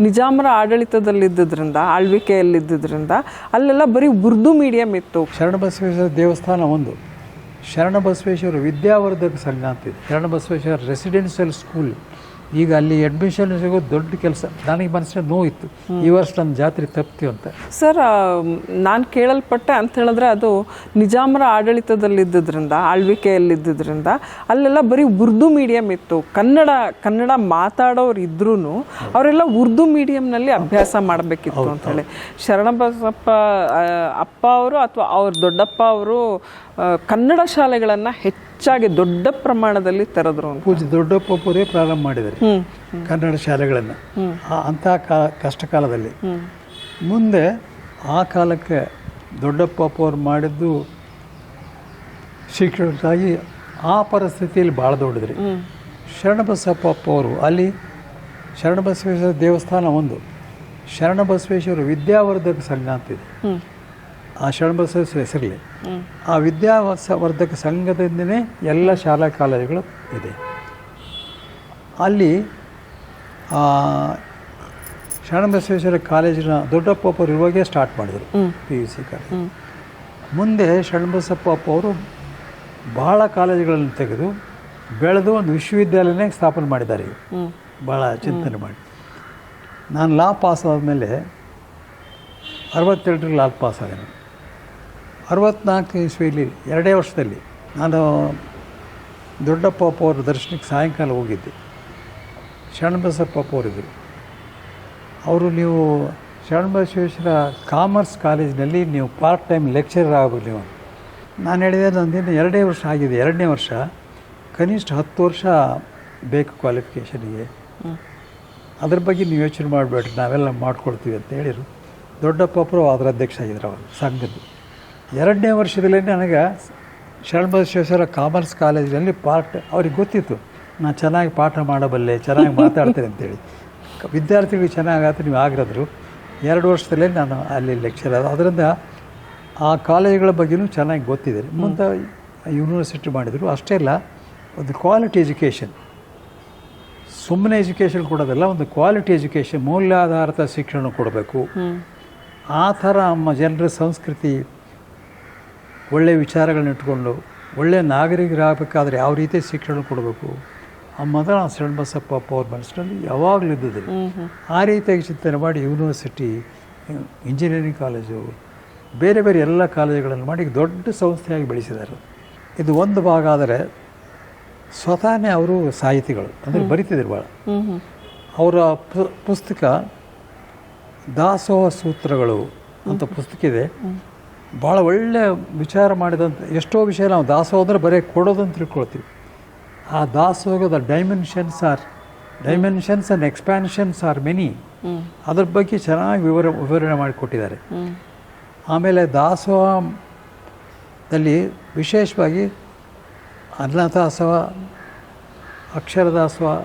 ನಿಜಾಮರ ಆಡಳಿತದಲ್ಲಿದ್ದರಿಂದ ಆಳ್ವಿಕೆಯಲ್ಲಿದ್ದರಿಂದ ಅಲ್ಲೆಲ್ಲ ಬರೀ ಉರ್ದು ಮೀಡಿಯಂ ಇತ್ತು. ಶರಣಬಸವೇಶ್ವರ ದೇವಸ್ಥಾನ ಒಂದು. ಶರಣಬಸವೇಶ್ವರ ವಿದ್ಯಾವರ್ಧಕ ಸಂಘ ಅಂತಿದೆ ಶರಣಬಸವೇಶ್ವರ ರೆಸಿಡೆನ್ಷಿಯಲ್ ಸ್ಕೂಲ್ ಈಗ ಅಲ್ಲಿ ಅಡ್ಮಿಷನ್ ಸಿಗೋ ದೊಡ್ಡ ಕೆಲಸ. ನನಗೆ ಮನಸ್ಸಿನ ನೋವಿತ್ತು. ಈ ವರ್ಷ ನಮ್ಮ ಜಾತ್ರೆ ತಪ್ತೀವಿ ಅಂತ. ಸರ್ ನಾನು ಕೇಳಲ್ಪಟ್ಟೆ ಅಂತ ಹೇಳಿದ್ರೆ ಅದು ನಿಜಾಮರ ಆಡಳಿತದಲ್ಲಿದ್ದರಿಂದ ಆಳ್ವಿಕೆಯಲ್ಲಿದ್ದರಿಂದ ಅಲ್ಲೆಲ್ಲ ಬರೀ ಉರ್ದು ಮೀಡಿಯಂ ಇತ್ತು. ಕನ್ನಡ ಕನ್ನಡ ಮಾತಾಡೋರು ಇದ್ರೂ ಅವರೆಲ್ಲ ಉರ್ದು ಮೀಡಿಯಂನಲ್ಲಿ ಅಭ್ಯಾಸ ಮಾಡಬೇಕಿತ್ತು ಅಂತ ಹೇಳಿ ಶರಣಬಸಪ್ಪ ಅಪ್ಪ ಅವರು ಅಥವಾ ಅವ್ರ ದೊಡ್ಡಪ್ಪ ಅವರು ಕನ್ನಡ ಶಾಲೆಗಳನ್ನು ಹೆಚ್ಚಾಗಿ ದೊಡ್ಡ ಪ್ರಮಾಣದಲ್ಲಿ ತೆರೆದ್ರು ಪೂಜೆ ದೊಡ್ಡಪ್ಪ ದೊಡ್ಡಪ್ಪರೇ ಪ್ರಾರಂಭ ಮಾಡಿದ್ದಾರೆ. ಕನ್ನಡ ಶಾಲೆಗಳನ್ನು. ಅಂಥ ಕಾ ಕಷ್ಟ ಕಾಲದಲ್ಲಿ ಮುಂದೆ ಆ ಕಾಲಕ್ಕೆ ದೊಡ್ಡಪ್ಪ ಅವ್ರು ಮಾಡಿದ್ದು ಶಿಕ್ಷಣಕ್ಕಾಗಿ ಆ ಪರಿಸ್ಥಿತಿಯಲ್ಲಿ ಭಾಳ ದೊಡ್ಡದ್ರಿ. ಶರಣಬಸಪ್ಪ ಅವರು ಅಲ್ಲಿ ಶರಣಬಸವೇಶ್ವರ ದೇವಸ್ಥಾನ ಒಂದು. ಶರಣಬಸವೇಶ್ವರ ವಿದ್ಯಾವರ್ಧಕ ಸಂಘ ಅಂತಿದೆ ಆ ಶರಣಬಸವೇಶ್ವರ ಹೆಸರಲ್ಲಿ. ಆ ವಿದ್ಯಾವರ್ಧಕ ಸಂಘದಿಂದನೇ ಎಲ್ಲ ಶಾಲಾ ಕಾಲೇಜುಗಳು ಇದೆ. ಅಲ್ಲಿ ಶರಣಬಸವೇಶ್ವರ ಕಾಲೇಜಿನ ದೊಡ್ಡಪ್ಪ ಅವರು ಇರುವಾಗೆ ಸ್ಟಾರ್ಟ್ ಮಾಡಿದರು ಪಿ ಯು ಸಿ ಕಾಲೇಜ್. ಮುಂದೆ ಶರಣಬಸಪ್ಪ ಅವರು ಬಹಳ ಕಾಲೇಜುಗಳನ್ನು ತೆಗೆದು ಬೆಳೆದು ಒಂದು ವಿಶ್ವವಿದ್ಯಾಲಯನೇ ಸ್ಥಾಪನೆ ಮಾಡಿದ್ದಾರೆ ಭಾಳ ಚಿಂತನೆ ಮಾಡಿ. ನಾನು ಲಾ ಪಾಸ್ ಆದಮೇಲೆ ಅರವತ್ತೆರಡರಲ್ಲಿ ಲಾ ಪಾಸ್ ಆಗಿದೆ ಅರವತ್ನಾಲ್ಕು ಇಸ್ವಿಯಲ್ಲಿ ಎರಡೇ ವರ್ಷದಲ್ಲಿ ನಾನು ದೊಡ್ಡಪ್ಪ ಅವ್ರ ದರ್ಶನಕ್ಕೆ ಸಾಯಂಕಾಲ ಹೋಗಿದ್ದೆ. ಶರಣಬಸಪ್ಪ ಅವರಿದ್ದರು ಅವರು ನೀವು ಶರಣಬಸವೇಶ್ವರ ಕಾಮರ್ಸ್ ಕಾಲೇಜಿನಲ್ಲಿ ನೀವು ಪಾರ್ಟ್ ಟೈಮ್ ಲೆಕ್ಚರರ್ ಆಗೋದು ನೀವು ನಾನು ಹೇಳಿದೆ ನಂದಿನ ಎರಡೇ ವರ್ಷ ಆಗಿದೆ, ಎರಡನೇ ವರ್ಷ. ಕನಿಷ್ಠ ಹತ್ತು ವರ್ಷ ಬೇಕು ಕ್ವಾಲಿಫಿಕೇಷನಿಗೆ. ಅದ್ರ ಬಗ್ಗೆ ನೀವು ಯೋಚನೆ ಮಾಡಬೇಡ್ರಿ, ನಾವೆಲ್ಲ ಮಾಡ್ಕೊಳ್ತೀವಿ ಅಂತ ಹೇಳಿದರು. ದೊಡ್ಡಪ್ಪರು ಅದರ ಅಧ್ಯಕ್ಷ ಆಗಿದ್ರು ಅವರು, ಸಂಘದ್ದು. ಎರಡನೇ ವರ್ಷದಲ್ಲೇ ನನಗೆ ಶರಣಬಸವೇಶ್ವರ ಕಾಮರ್ಸ್ ಕಾಲೇಜಿನಲ್ಲಿ ಪಾರ್ಟ್, ಅವ್ರಿಗೆ ಗೊತ್ತಿತ್ತು. ನಾನು ಚೆನ್ನಾಗಿ ಪಾಠ ಮಾಡಬಲ್ಲೆ ಚೆನ್ನಾಗಿ ಮಾತಾಡ್ತೇನೆ ಅಂತೇಳಿ. ವಿದ್ಯಾರ್ಥಿಗಳು ಚೆನ್ನಾಗಿ ಚೆನ್ನಾಗಾದ್ರೆ ನೀವು ಆಗಿರೋದ್ರು. ಎರಡು ವರ್ಷದಲ್ಲೇ ನಾನು ಅಲ್ಲಿ ಲೆಕ್ಚರ್ ಆದ. ಅದರಿಂದ ಆ ಕಾಲೇಜುಗಳ ಬಗ್ಗೆನೂ ಚೆನ್ನಾಗಿ ಗೊತ್ತಿದೆ. ಮುಂದೆ ಯೂನಿವರ್ಸಿಟಿ ಮಾಡಿದರು. ಅಷ್ಟೇ ಅಲ್ಲ ಒಂದು ಕ್ವಾಲಿಟಿ ಎಜುಕೇಷನ್ ಸುಮ್ಮನೆ ಎಜುಕೇಷನ್ ಕೊಡೋದಲ್ಲ ಒಂದು ಕ್ವಾಲಿಟಿ ಎಜುಕೇಷನ್ ಮೌಲ್ಯಾಧಾರಿತ ಶಿಕ್ಷಣ ಕೊಡಬೇಕು. ಆ ಥರ ನಮ್ಮ ಜನರ ಸಂಸ್ಕೃತಿ ಒಳ್ಳೆಯ ವಿಚಾರಗಳನ್ನ ಇಟ್ಕೊಂಡು ಒಳ್ಳೆಯ ನಾಗರಿಕರಾಗಬೇಕಾದ್ರೆ ಯಾವ ರೀತಿ ಶಿಕ್ಷಣ ಕೊಡಬೇಕು? ಅನ್ನೋದು ನಾವು ಶರಣಬಸಪ್ಪ ಪವರ್ ಮನಸ್ಸಿನಲ್ಲಿ ಯಾವಾಗಲೂ ಇದ್ದಿದ್ದರು ಆ ರೀತಿಯಾಗಿ ಚಿಂತನೆ ಮಾಡಿ ಯೂನಿವರ್ಸಿಟಿ ಇಂಜಿನಿಯರಿಂಗ್ ಕಾಲೇಜು ಬೇರೆ ಬೇರೆ ಎಲ್ಲ ಕಾಲೇಜುಗಳನ್ನು ಮಾಡಿ ದೊಡ್ಡ ಸಂಸ್ಥೆಯಾಗಿ ಬೆಳೆಸಿದ್ದಾರೆ. ಇದು ಒಂದು ಭಾಗ ಆದರೆ ಸ್ವತಃನೇ ಅವರು ಸಾಹಿತಿಗಳು. ಅಂದರೆ ಬರಿತಿದ್ರು ಭಾಳ. ಅವರ ಪು- ಪುಸ್ತಕ ದಾಸೋಹ ಸೂತ್ರಗಳು ಅಂತ ಪುಸ್ತಕ ಇದೆ. ಭಾಳ ಒಳ್ಳೆಯ ವಿಚಾರ ಮಾಡಿದಂಥ ಎಷ್ಟೋ ವಿಷಯ ನಾವು ದಾಸೋಹ ಅಂದರೆ ಬರೀ ಕೊಡೋದಂತ ಅಂತ ತಿಳ್ಕೊಳ್ತೀವಿ. ಆ ದಾಸೋಗದ dimensions are dimensions and expansions are many ಅದ್ರ ಬಗ್ಗೆ ಚೆನ್ನಾಗಿ ವಿವರ ವಿವರಣೆ ಮಾಡಿಕೊಟ್ಟಿದ್ದಾರೆ. ಆಮೇಲೆ ದಾಸೋಹದಲ್ಲಿ ವಿಶೇಷವಾಗಿ ಅನ್ನದಾಸೋಹ ಅಕ್ಷರದಾಸೋಹ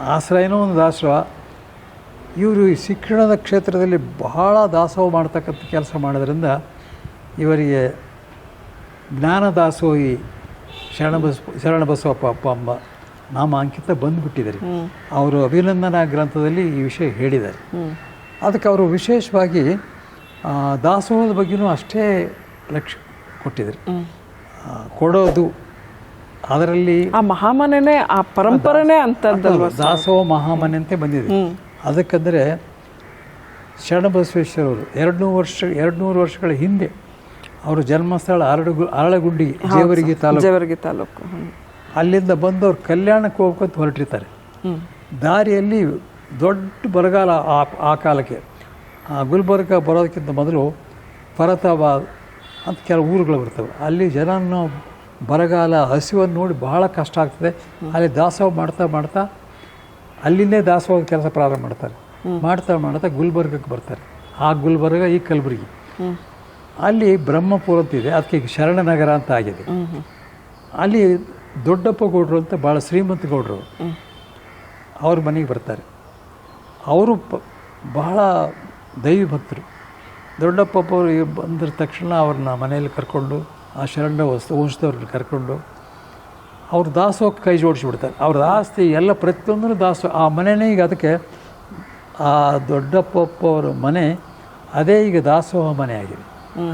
ಆಶ್ರಯನೂ ಒಂದು ದಾಸೋಹ. ಇವರು ಈ ಶಿಕ್ಷಣದ ಕ್ಷೇತ್ರದಲ್ಲಿ ಬಹಳ ದಾಸೋಹ ಮಾಡ್ತಕ್ಕಂಥ ಕೆಲಸ ಮಾಡೋದ್ರಿಂದ ಇವರಿಗೆ ಜ್ಞಾನ ದಾಸೋಹಿ ಶರಣಬಸ ಬಸವಪ್ಪ ಅಪ್ಪ ಅಮ್ಮ ನಾಮ ಅಂಕಿತ ಬಂದುಬಿಟ್ಟಿದ್ದಾರೆ. ಅವರು ಅಭಿನಂದನಾ ಗ್ರಂಥದಲ್ಲಿ ಈ ವಿಷಯ ಹೇಳಿದ್ದಾರೆ. ಅದಕ್ಕೆ ಅವರು ವಿಶೇಷವಾಗಿ ದಾಸೋಹದ ಬಗ್ಗೆಯೂ ಅಷ್ಟೇ ಲಕ್ಷ ಕೊಟ್ಟಿದ್ದಾರೆ. ಕೊಡೋದು ಅದರಲ್ಲಿ ಆ ಮಹಾಮನೆನೇ ಆ ಪರಂಪರೆನೇ ಅಂತದ್ದಲ್ವ ದಾಸೋಹ ಮಹಾಮನೆ ಅಂತ ಬಂದಿದೆ. ಅದಕ್ಕಂದರೆ ಶರಣಬಸವೇಶ್ವರವರು ಎರಡು ನೂರು ವರ್ಷ ಎರಡು ನೂರು ವರ್ಷಗಳ ಹಿಂದೆ ಅವರ ಜನ್ಮಸ್ಥಳ ಅರಳುಗು ಅರಳಗುಂಡಿ ಜೇವರಿಗೆ ತಾಲೂಕು. ಜೇವರ್ಗಿ ತಾಲೂಕು ಅಲ್ಲಿಂದ ಅಲ್ಲಿಂದ ಬಂದವರು ಕಲ್ಯಾಣಕ್ಕೆ ಹೋಗ್ಕೊಂತ ಹೊರಟಿರ್ತಾರೆ. ದಾರಿಯಲ್ಲಿ ದೊಡ್ಡ ಬರಗಾಲ ಆ ಆ ಕಾಲಕ್ಕೆ. ಆ ಗುಲ್ಬರ್ಗ ಬರೋದಕ್ಕಿಂತ ಮೊದಲು ಫರತಾಬಾದ್ ಅಂತ ಕೆಲವು ಊರುಗಳು ಬರ್ತವೆ. ಅಲ್ಲಿ ಜನನ ಬರಗಾಲ ಹಸಿವನ್ನು ನೋಡಿ ಬಹಳ ಕಷ್ಟ ಆಗ್ತದೆ. ಅಲ್ಲಿ ದಾಸೋಹ ಮಾಡ್ತಾ ಮಾಡ್ತಾ ಅಲ್ಲಿಂದೇ ದಾಸೋಹ ಕೆಲಸ ಪ್ರಾರಂಭ ಮಾಡ್ತಾರೆ. ಮಾಡ್ತಾ ಮಾಡ್ತಾ ಗುಲ್ಬರ್ಗಕ್ಕೆ ಬರ್ತಾರೆ. ಆ ಗುಲ್ಬರ್ಗ ಈ ಕಲಬುರಗಿ. ಅಲ್ಲಿ ಬ್ರಹ್ಮಪುರ ಅಂತಿದೆ ಅದಕ್ಕೆ ಈಗ ಶರಣನಗರ ಅಂತ ಆಗಿದೆ. ಅಲ್ಲಿ ದೊಡ್ಡಪ್ಪ ಗೌಡ್ರು ಅಂತ ಭಾಳ ಶ್ರೀಮಂತ ಗೌಡರು ಅವ್ರ ಮನೆಗೆ ಬರ್ತಾರೆ. ಅವರು ಪ ಬಹಳ ದೈವಿ ಭಕ್ತರು. ದೊಡ್ಡಪ್ಪ ಅವರು ಬಂದ ತಕ್ಷಣ ಅವ್ರನ್ನ ಮನೆಯಲ್ಲಿ ಕರ್ಕೊಂಡು ಆ ಶರಣ ವಸ್ತು ವಂಶದವ್ರನ್ನ ಕರ್ಕೊಂಡು ಅವ್ರ ದಾಸೋಹಕ್ಕೆ ಕೈ ಜೋಡಿಸಿಬಿಡ್ತಾರೆ. ಅವ್ರ ಆಸ್ತಿ ಎಲ್ಲ ಪ್ರತಿಯೊಂದೂ ದಾಸೋಹ ಆ ಮನೆಯೇ ಈಗ ಅದಕ್ಕೆ ಆ ದೊಡ್ಡಪ್ಪಪ್ಪ ಅವರ ಮನೆ ಅದೇ ಈಗ ದಾಸೋಹ ಮನೆ ಆಗಿದೆ.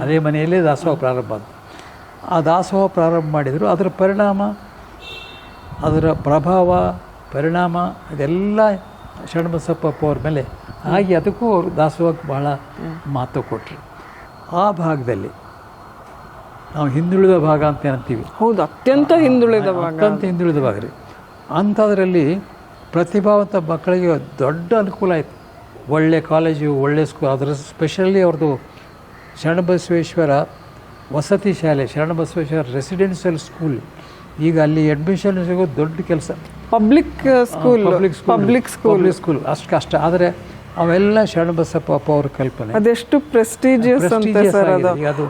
ಅದೇ ಮನೆಯಲ್ಲೇ ದಾಸೋಹ ಪ್ರಾರಂಭ ಆದ ಆ ದಾಸೋಹ ಪ್ರಾರಂಭ ಮಾಡಿದರು ಅದರ ಪರಿಣಾಮ ಅದರ ಪ್ರಭಾವ ಪರಿಣಾಮ ಅದೆಲ್ಲ ಶರಣಬಸಪ್ಪಪ್ಪ ಅವ್ರ ಮೇಲೆ ಹಾಗೆ ಅದಕ್ಕೂ ಅವರು ದಾಸೋಹಕ್ಕೆ ಬಹಳ ಮಹತ್ವ ಕೊಟ್ಟರು ಆ ಭಾಗದಲ್ಲಿ ನಾವು ಹಿಂದುಳಿದ ಭಾಗ ಅಂತ ಅಂತೀವಿ ಹೌದು ಅತ್ಯಂತ ಹಿಂದುಳಿದ ಭಾಗ. ಅತ್ಯಂತ ಹಿಂದುಳಿದ ಭಾಗ ರೀ. ಅಂಥದ್ರಲ್ಲಿ ಪ್ರತಿಭಾವಂತ ಮಕ್ಕಳಿಗೆ ದೊಡ್ಡ ಅನುಕೂಲ ಆಯಿತು. ಒಳ್ಳೆ ಕಾಲೇಜು ಒಳ್ಳೆ ಸ್ಕೂಲ್ ಅದರ ಸ್ಪೆಷಲಿ ಅವ್ರದ್ದು ಶರಣಬಸವೇಶ್ವರ ವಸತಿ ಶಾಲೆ ಶರಣಬಸವೇಶ್ವರ ರೆಸಿಡೆನ್ಷಿಯಲ್ ಸ್ಕೂಲ್ ಈಗ ಅಲ್ಲಿ ಅಡ್ಮಿಷನ್ ಸಿಗೋದು ದೊಡ್ಡ ಕೆಲಸ. Public school public school public school school ಅಷ್ಟು ಕಷ್ಟ ಆದರೆ ಅವೆಲ್ಲ ಶರಣಬಸಪ್ಪ ಅಪ್ಪ ಅವ್ರ ಕಲ್ಪನೆ. ಅದೆಷ್ಟು ಪ್ರೆಸ್ಟೀಜಿಯಸ್ ಅಂತ ಸರ್ ಅದು.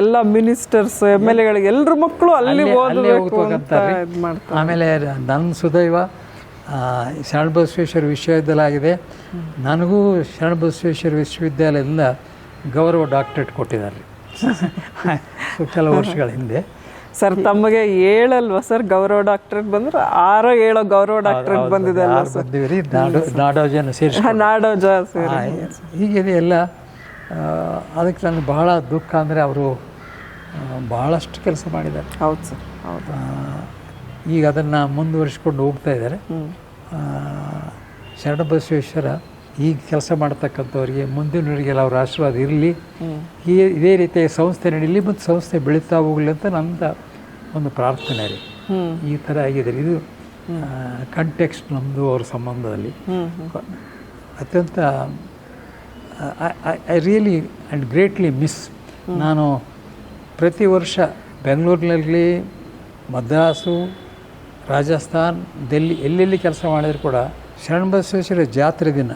ಎಲ್ಲ ಮಿನಿಸ್ಟರ್ಸ್ ಎಂ ಎಲ್ ಎಗಳಿಗೆ ಎಲ್ರ ಮಕ್ಕಳು ಅಲ್ಲಿ ಓದಬೇಕು ಆಮೇಲೆ ನನ್ನ ಸುದೈವ ಶರಣಬಸವೇಶ್ವರ ವಿಶ್ವವಿದ್ಯಾಲಯ ಆಗಿದೆ. ನನಗೂ ಶರಣಬಸವೇಶ್ವರ ವಿಶ್ವವಿದ್ಯಾಲಯದಿಂದ ಗೌರವ ಡಾಕ್ಟ್ರೇಟ್ ಕೊಟ್ಟಿದ್ದಾರೆ. ಕೆಲವು ವರ್ಷಗಳ ಹಿಂದೆ. ಸರ್ ತಮಗೆ ಏಳಲ್ವಾ ಸರ್ ಗೌರವ ಡಾಕ್ಟ್ರೇಟ್ ಬಂದ್ರೆ? ಆರೋ ಏಳೋ ಗೌರವ ಡಾಕ್ಟ್ರೇಟ್ ಬಂದಿದೆ ಅಲ್ವಾ ಯಾರು ಬಂದೀವಿ ರೀ ನಾಡೋ ನಾಡೋಜನ ಸೇರಿಸಿ ನಾಡೋಜ ಹೀಗಿದೆ ಎಲ್ಲ ಅದಕ್ಕೆ ನನಗೆ ಬಹಳ ದುಃಖ ಅಂದರೆ ಅವರು ಬಹಳಷ್ಟು ಕೆಲಸ ಮಾಡಿದ್ದಾರೆ. ಹೌದು ಸರ್ ಹೌದು. ಈಗ ಅದನ್ನು ಮುಂದುವರಿಸ್ಕೊಂಡು ಹೋಗ್ತಾ ಇದ್ದಾರೆ. ಶರಣ ಶರಣಬಸವೇಶ್ವರ ಈಗ ಕೆಲಸ ಮಾಡ್ತಕ್ಕಂಥವ್ರಿಗೆ ಮುಂದಿನವರಿಗೆಲ್ಲ ಅವ್ರ ಆಶೀರ್ವಾದ ಇರಲಿ. ಈ ಇದೇ ರೀತಿಯ ಸಂಸ್ಥೆ ನಡೀಲಿ ಮತ್ತು ಸಂಸ್ಥೆ ಬೆಳೀತಾ ಹೋಗಲಿ ಅಂತ ನನ್ನ ಒಂದು ಪ್ರಾರ್ಥನೆ ರೀ. ಈ ಥರ ಆಗಿದೆ ಇದು ಕಂಟೆಕ್ಸ್ಟ್ ನಮ್ಮದು ಅವ್ರ ಸಂಬಂಧದಲ್ಲಿ. ಅತ್ಯಂತ I really and greatly miss ನಾನು ಪ್ರತಿ ವರ್ಷ ಬೆಂಗಳೂರಿನಲ್ಲಿ ಮದ್ರಾಸು ರಾಜಸ್ಥಾನ್ ಡೆಲ್ಲಿ ಎಲ್ಲೆಲ್ಲಿ ಕೆಲಸ ಮಾಡಿದ್ರು ಕೂಡ ಶರಣಬಸವೇಶ್ವರ ಜಾತ್ರೆ ದಿನ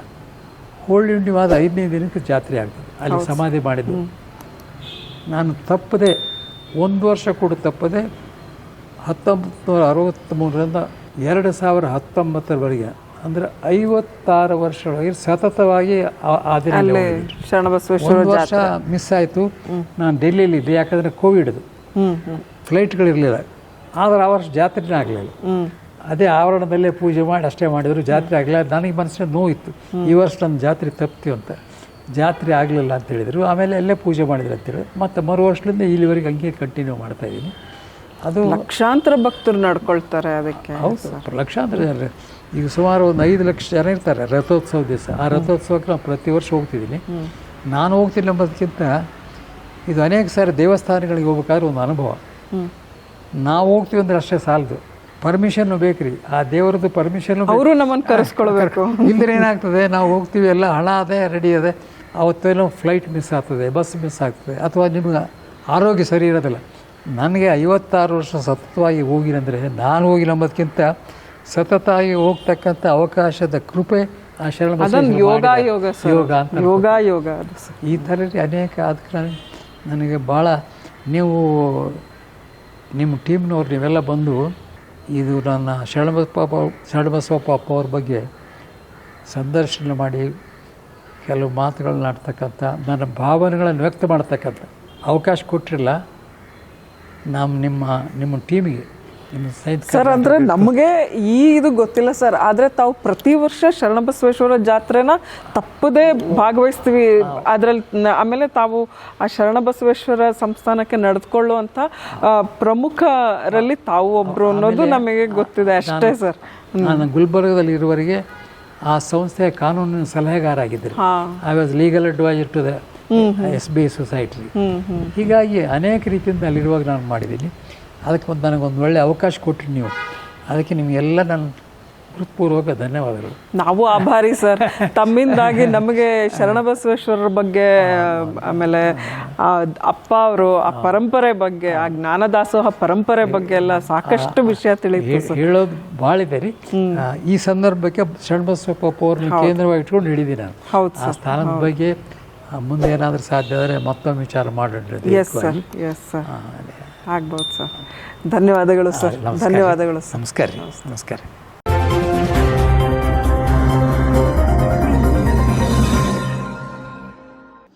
ಹೋಳಿಂಡಿವಾದ ಐದನೇ ದಿನಕ್ಕೆ ಜಾತ್ರೆ ಆಗ್ತದೆ. ಅಲ್ಲಿ ಸಮಾಧಿ ಮಾಡಿದ್ದು. ನಾನು ತಪ್ಪದೆ ಒಂದು ವರ್ಷ ಕೂಡ ತಪ್ಪದೆ ಹತ್ತೊಂಬತ್ತು ನೂರ ಅರವತ್ತ್ಮೂರರಿಂದ ಎರಡು ಸಾವಿರ ಹತ್ತೊಂಬತ್ತರವರೆಗೆ ಅಂದರೆ ಐವತ್ತಾರು ವರ್ಷದೊಳಗೆ ಸತತವಾಗಿ ಆ- ದಿನ ಒಂದು ವರ್ಷ ಮಿಸ್ ಆಯಿತು. ನಾನು ಡೆಲ್ಲಿಯಲ್ಲಿ ಇದ್ದೆ. ಯಾಕಂದರೆ ಕೋವಿಡ್ದು ಫ್ಲೈಟ್ಗಳಿರಲಿಲ್ಲ ಆದರೆ ಆ ವರ್ಷ ಜಾತ್ರೆನೇ ಆಗಲಿಲ್ಲ. ಅದೇ ಆವರಣದಲ್ಲೇ ಪೂಜೆ ಮಾಡಿ ಅಷ್ಟೇ ಮಾಡಿದ್ರು. ಜಾತ್ರೆ ಆಗಲಿಲ್ಲ. ನನಗೆ ಮನಸ್ಸಿನ ನೋವಿತ್ತು ಈ ವರ್ಷ ನನ್ನ ಜಾತ್ರೆ ತಪ್ತೀವಿ ಅಂತ. ಜಾತ್ರೆ ಆಗಲಿಲ್ಲ ಅಂತ ಹೇಳಿದರು. ಆಮೇಲೆ ಅಲ್ಲೇ ಪೂಜೆ ಮಾಡಿದ್ರು ಅಂತೇಳಿ ಮತ್ತು ಮರು ವರ್ಷದಿಂದ ಇಲ್ಲಿವರೆಗೆ ಹಂಗೆ ಕಂಟಿನ್ಯೂ ಮಾಡ್ತಾ ಇದ್ದೀನಿ. ಅದು ಲಕ್ಷಾಂತರ ಭಕ್ತರು ನಡ್ಕೊಳ್ತಾರೆ ಅದಕ್ಕೆ. ಹೌದು. ಲಕ್ಷಾಂತರ ಜನ. ಈಗ ಸುಮಾರು ಒಂದು ಐದು ಲಕ್ಷ ಜನ ಇರ್ತಾರೆ ರಥೋತ್ಸವ ದಿವಸ. ಆ ರಥೋತ್ಸವಕ್ಕೆ ನಾನು ಪ್ರತಿ ವರ್ಷ ಹೋಗ್ತಿದ್ದೀನಿ. ನಾನು ಹೋಗ್ತಿಲ್ಲ ಎಂಬುದಕ್ಕಿಂತ ಇದು ಅನೇಕ ಸಾರಿ ದೇವಸ್ಥಾನಗಳಿಗೆ ಹೋಗ್ಬೇಕಾದ್ರೆ ಒಂದು ಅನುಭವ. ನಾವು ಹೋಗ್ತೀವಿ ಅಂದರೆ ಅಷ್ಟೇ ಸಾಲದು. ಪರ್ಮಿಷನ್ನು ಬೇಕ್ರಿ. ಆ ದೇವರದ್ದು ಪರ್ಮಿಷನ್ ಅವರು ನಮ್ಮನ್ನು ಕರೆಸ್ಕೊಳ್ಬೇಕು. ಇಲ್ದ್ರೆ ಏನಾಗ್ತದೆ ನಾವು ಹೋಗ್ತೀವಿ ಎಲ್ಲ ಹಣ ಅದೇ ರೆಡಿ ಅದೇ. ಅವತ್ತೇನೋ ಫ್ಲೈಟ್ ಮಿಸ್ ಆಗ್ತದೆ ಬಸ್ ಮಿಸ್ ಆಗ್ತದೆ ಅಥವಾ ನಿಮ್ಗೆ ಆರೋಗ್ಯ ಸರಿ ಇರೋದಿಲ್ಲ. ನನಗೆ ಐವತ್ತಾರು ವರ್ಷ ಸತತವಾಗಿ ಹೋಗಿನಂದರೆ ನಾನು ಹೋಗಿಲ್ಲ ಎಂಬುದಕ್ಕಿಂತ ಸತತವಾಗಿ ಹೋಗ್ತಕ್ಕಂಥ ಅವಕಾಶದ ಕೃಪೆ ಆ ಶರಣ ಯೋಗ ಯೋಗ ಯೋಗ ಯೋಗ ಯೋಗ ಈ ಥರ ಅನೇಕ ಆದ ಕಾರಣ ನನಗೆ ಭಾಳ ನೀವು ನಿಮ್ಮ ಟೀಮ್ನವ್ರು ನೀವೆಲ್ಲ ಬಂದು ಇದು ನನ್ನ ಶರಣಬಸಪ್ಪ ಶರಣಬಸವಪ್ಪ ಅಪ್ಪ ಅವ್ರ ಬಗ್ಗೆ ಸಂದರ್ಶನ ಮಾಡಿ ಕೆಲವು ಮಾತುಗಳನ್ನ ಆಡ್ತಕ್ಕಂಥ ನನ್ನ ಭಾವನೆಗಳನ್ನು ವ್ಯಕ್ತ ಮಾಡ್ತಕ್ಕಂಥ ಅವಕಾಶ ಕೊಟ್ಟಿರಲ್ಲ, ನಮ್ಮ, ನಿಮ್ಮ ನಿಮ್ಮ ಟೀಮಿಗೆ ಸರ್ ಅಂದ್ರೆ ನಮಗೆ ಈ ಇದು ಗೊತ್ತಿಲ್ಲ ಸರ್. ಆದ್ರೆ ತಾವು ಪ್ರತಿ ವರ್ಷ ಶರಣಬಸವೇಶ್ವರ ಜಾತ್ರೆನ ತಪ್ಪದೇ ಭಾಗವಹಿಸ್ತೀವಿ. ಅದ್ರಲ್ಲಿ ಆಮೇಲೆ ತಾವು ಆ ಶರಣಬಸವೇಶ್ವರ ಸಂಸ್ಥಾನಕ್ಕೆ ನಡೆದುಕೊಳ್ಳುವಂತ ಆ, ಪ್ರಮುಖರಲ್ಲಿ ತಾವು ಒಬ್ರು ಅನ್ನೋದು ನಮಗೆ ಗೊತ್ತಿದೆ ಅಷ್ಟೇ ಸರ್. ನಾನು ಗುಲ್ಬರ್ಗದಲ್ಲಿ ಇರುವವರೆಗೆ ಆ ಸಂಸ್ಥೆಯ ಕಾನೂನಿನ ಸಲಹೆಗಾರ ಆಗಿದ್ದರು I was legal adviser to the S B I society ಹೀಗಾಗಿ ಅನೇಕ ರೀತಿಯಿಂದ ಅಲ್ಲಿರುವಾಗ ನಾನು ಮಾಡಿದ್ದೀನಿ. ಅದಕ್ಕೆ ಒಂದು ನನಗೊಂದು ಒಳ್ಳೆಯ ಅವಕಾಶ ಕೊಟ್ಟರು ನೀವು. ಅದಕ್ಕೆ ನಿಮಗೆಲ್ಲ ನಾನು ಹೃತ್ಪೂರ್ವಕ ಧನ್ಯವಾದಗಳು. ನಾವು ಆಭಾರಿ ಸರ್. ತಮ್ಮಿಂದಾಗಿ ನಮಗೆ ಶರಣಬಸವೇಶ್ವರರ ಬಗ್ಗೆ ಆಮೇಲೆ ಅಪ್ಪ ಅವರು ಆ ಪರಂಪರೆ ಬಗ್ಗೆ ಆ ಜ್ಞಾನದಾಸೋಹ ಪರಂಪರೆ ಬಗ್ಗೆ ಎಲ್ಲ ಸಾಕಷ್ಟು ವಿಷಯ ತಿಳಿದು ಹೇಳೋದು ಭಾಳ ಇದೆ ರೀ. ಈ ಸಂದರ್ಭಕ್ಕೆ ಶರಣಬಸವಪ್ಪ ಅವ್ರನ್ನ ಕೇಂದ್ರವಾಗಿ ಇಟ್ಕೊಂಡು ಹಿಡಿದೀನಿ ನಾನು. ಹೌದು ಆ ಸ್ಥಾನದ ಬಗ್ಗೆ ಮುಂದೆ ಏನಾದರೂ ಸಾಧ್ಯ ಆದರೆ ಮತ್ತೊಮ್ಮೆ ವಿಚಾರ ಮಾಡೋಣ ಎಸ್ ಸರ್ ಎಸ್ ಸರ್ ಆಗ್ಬೋದು ಸರ್. ಧನ್ಯವಾದಗಳು ಸರ್. ಧನ್ಯವಾದಗಳು ಸರ್. ನಮಸ್ಕಾರ ನಮಸ್ಕಾರ.